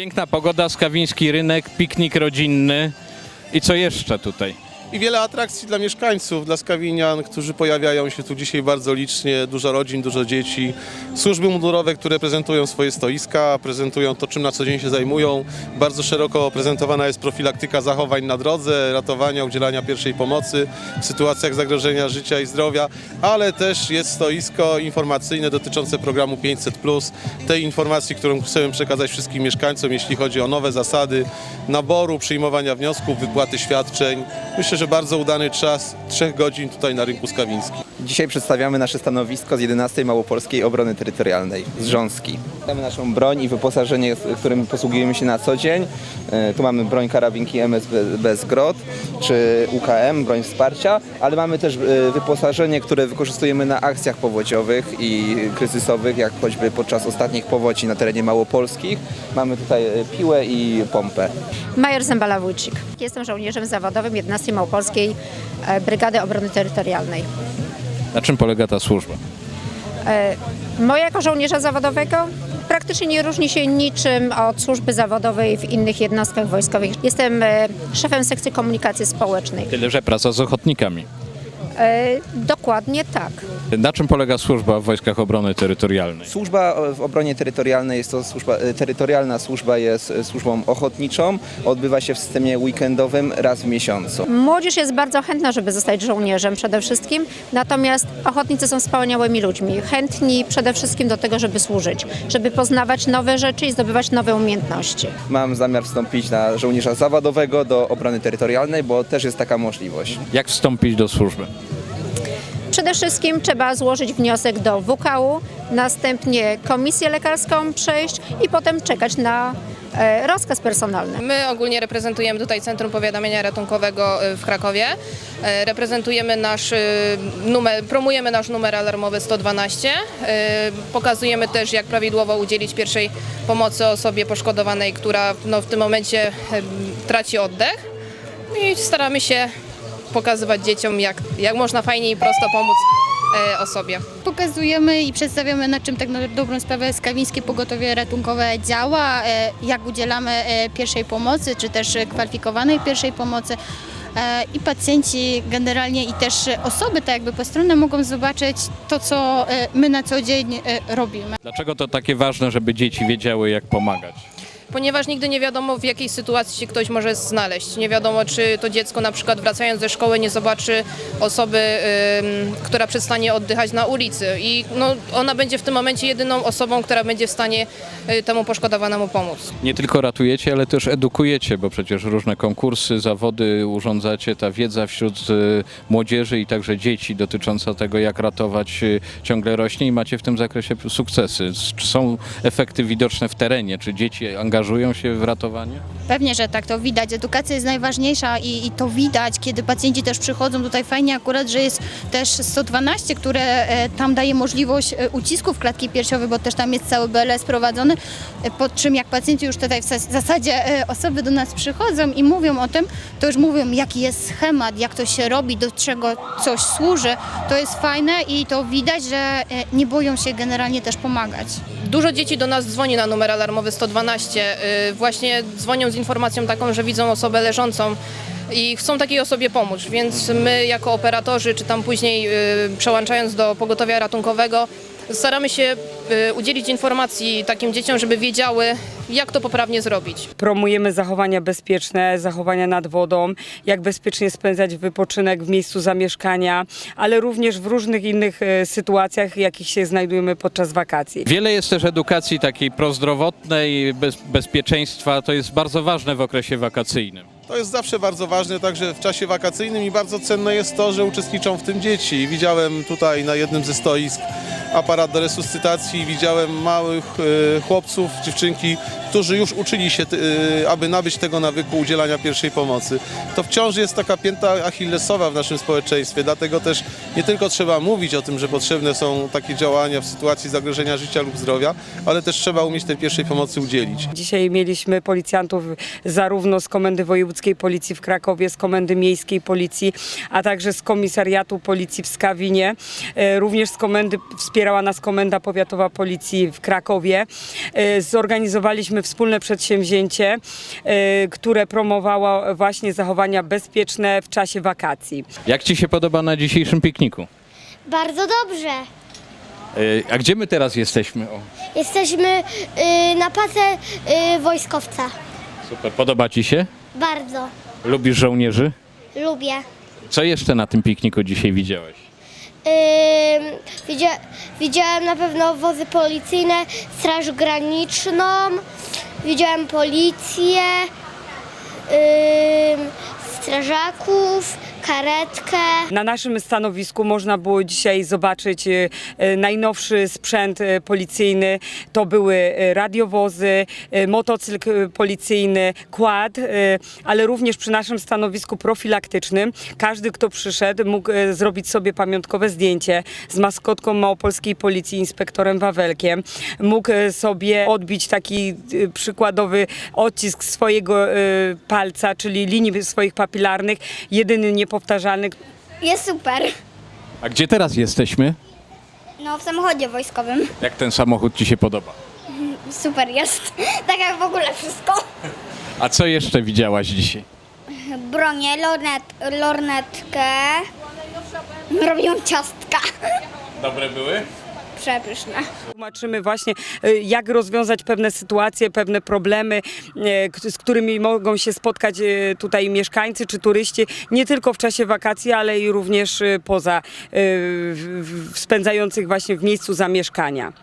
Piękna pogoda, skawiński rynek, piknik rodzinny. I co jeszcze tutaj? I wiele atrakcji dla mieszkańców, dla skawinian, którzy pojawiają się tu dzisiaj bardzo licznie. Dużo rodzin, dużo dzieci. Służby mundurowe, które prezentują swoje stoiska, prezentują to, czym na co dzień się zajmują. Bardzo szeroko prezentowana jest profilaktyka zachowań na drodze, ratowania, udzielania pierwszej pomocy w sytuacjach zagrożenia życia i zdrowia, ale też jest stoisko informacyjne dotyczące programu 500+, tej informacji, którą chcemy przekazać wszystkim mieszkańcom, jeśli chodzi o nowe zasady naboru, przyjmowania wniosków, wypłaty świadczeń. Myślę, że bardzo udany czas trzech godzin tutaj na rynku skawińskim. Dzisiaj przedstawiamy nasze stanowisko z 11 Małopolskiej Obrony Terytorialnej z Rząski. Mamy naszą broń i wyposażenie, którym posługujemy się na co dzień. E, Tu mamy broń karabinki MSB Zgrot czy UKM, broń wsparcia, ale mamy też e, wyposażenie, które wykorzystujemy na akcjach powodziowych i kryzysowych, jak choćby podczas ostatnich powodzi na terenie Małopolskich. Mamy tutaj e, piłę i pompę. Major Zembala Wójcik. Jestem żołnierzem zawodowym 11 Małopolskiej Brygady Obrony Terytorialnej. Na czym polega ta służba? E, Moja jako żołnierza zawodowego praktycznie nie różni się niczym od służby zawodowej w innych jednostkach wojskowych. Jestem e, szefem sekcji komunikacji społecznej. Tyle, że praca z ochotnikami. E, Dokładnie tak. Na czym polega służba w Wojskach Obrony Terytorialnej? Służba w obronie terytorialnej jest to służba, e, terytorialna służba jest e, służbą ochotniczą. Odbywa się w systemie weekendowym raz w miesiącu. Młodzież jest bardzo chętna, żeby zostać żołnierzem przede wszystkim, natomiast ochotnicy są wspaniałymi ludźmi, chętni przede wszystkim do tego, żeby służyć, żeby poznawać nowe rzeczy i zdobywać nowe umiejętności. Mam zamiar wstąpić na żołnierza zawodowego do obrony terytorialnej, bo też jest taka możliwość. Jak wstąpić do służby? Przede wszystkim trzeba złożyć wniosek do WKU, następnie komisję lekarską przejść i potem czekać na e, rozkaz personalny. My ogólnie reprezentujemy tutaj Centrum Powiadamiania Ratunkowego y, w Krakowie. E, Reprezentujemy nasz numer, promujemy nasz numer alarmowy 112. E, Pokazujemy też, jak prawidłowo udzielić pierwszej pomocy osobie poszkodowanej, która no, w tym momencie traci oddech. I staramy się pokazywać dzieciom, jak, jak można fajnie i prosto pomóc e, osobie. Pokazujemy i przedstawiamy na czym tak na dobrą sprawę Skawińskie Pogotowie Ratunkowe działa, e, jak udzielamy e, pierwszej pomocy, czy też kwalifikowanej pierwszej pomocy. E, I pacjenci generalnie i też osoby tak jakby postronne mogą zobaczyć to, co e, my na co dzień e, robimy. Dlaczego to takie ważne, żeby dzieci wiedziały, jak pomagać? Ponieważ nigdy nie wiadomo, w jakiej sytuacji się ktoś może znaleźć. Nie wiadomo, czy to dziecko na przykład wracając ze szkoły nie zobaczy osoby, która przestanie oddychać na ulicy i no, ona będzie w tym momencie jedyną osobą, która będzie w stanie y, temu poszkodowanemu pomóc. Nie tylko ratujecie, ale też edukujecie, bo przecież różne konkursy, zawody urządzacie. Ta wiedza wśród y, młodzieży i także dzieci dotycząca tego, jak ratować, y, ciągle rośnie i macie w tym zakresie sukcesy. Czy są efekty widoczne w terenie? Czy dzieci angażują się w ratowanie? Pewnie, że tak, to widać. Edukacja jest najważniejsza i, i to widać, kiedy pacjenci też przychodzą tutaj fajnie akurat, że jest też 112, które e, tam daje możliwość e, ucisków klatki piersiowej, bo też tam jest cały BLS prowadzony, e, po czym jak pacjenci już tutaj w zas- zasadzie e, osoby do nas przychodzą i mówią o tym, to już mówią jaki jest schemat, jak to się robi, do czego coś służy. To jest fajne i to widać, że e, nie boją się generalnie też pomagać. Dużo dzieci do nas dzwoni na numer alarmowy 112. y, Właśnie dzwonią z informacją taką, że widzą osobę leżącą i chcą takiej osobie pomóc, więc my jako operatorzy, czy tam później y, przełączając do pogotowia ratunkowego, staramy się y, udzielić informacji takim dzieciom, żeby wiedziały, jak to poprawnie zrobić. promujemy zachowania bezpieczne, zachowania nad wodą, jak bezpiecznie spędzać wypoczynek w miejscu zamieszkania, ale również w różnych innych e, sytuacjach, jakich się znajdujemy podczas wakacji. Wiele jest też edukacji takiej prozdrowotnej, bez, bezpieczeństwa. To jest bardzo ważne w okresie wakacyjnym. To jest zawsze bardzo ważne, także w czasie wakacyjnym i bardzo cenne jest to, że uczestniczą w tym dzieci. Widziałem tutaj na jednym ze stoisk aparat do resuscytacji, widziałem małych e, chłopców, dziewczynki, którzy już uczyli się, e, aby nabyć tego nawyku udzielania pierwszej pomocy. To wciąż jest taka pięta achillesowa w naszym społeczeństwie, dlatego też nie tylko trzeba mówić o tym, że potrzebne są takie działania w sytuacji zagrożenia życia lub zdrowia, ale też trzeba umieć tej pierwszej pomocy udzielić. Dzisiaj mieliśmy policjantów zarówno z Komendy Wojewódzkiej Policji w Krakowie, z Komendy Miejskiej Policji, a także z Komisariatu Policji w Skawinie. E, Również z komendy wspierała nas Komenda Powiatowa Policji w Krakowie. E, Zorganizowaliśmy wspólne przedsięwzięcie, e, które promowało właśnie zachowania bezpieczne w czasie wakacji. Jak Ci się podoba na dzisiejszym pikniku? Bardzo dobrze. Y, A gdzie my teraz jesteśmy? O, Jesteśmy y, na pasę y, wojskowca. super. Podoba Ci się? Bardzo. Lubisz żołnierzy? Lubię. Co jeszcze na tym pikniku dzisiaj widziałeś? Widzia, widziałem na pewno wozy policyjne, straż graniczną, widziałem policję, strażaków, karetkę. Na naszym stanowisku można było dzisiaj zobaczyć e, e, najnowszy sprzęt e, policyjny. To były radiowozy, motocykl policyjny, e, ale również przy naszym stanowisku profilaktycznym każdy, kto przyszedł, mógł zrobić sobie pamiątkowe zdjęcie z maskotką małopolskiej policji, inspektorem Wawelkiem. Mógł sobie odbić taki przykładowy odcisk swojego palca, czyli linii swoich papilarnych, jedyny niepowtarzalny, Jest super. A gdzie teraz jesteśmy? No w samochodzie wojskowym. Jak ten samochód Ci się podoba? Super jest. Tak jak w ogóle wszystko. A co jeszcze widziałaś dzisiaj? Bronię, lornet, lornetkę. Robią ciastka. Dobre były? Przepyszne. Tłumaczymy właśnie, e, jak rozwiązać pewne sytuacje, pewne problemy, k- z którymi mogą się spotkać e, tutaj mieszkańcy czy turyści, nie tylko w czasie wakacji, ale i również poza, spędzających właśnie w miejscu zamieszkania.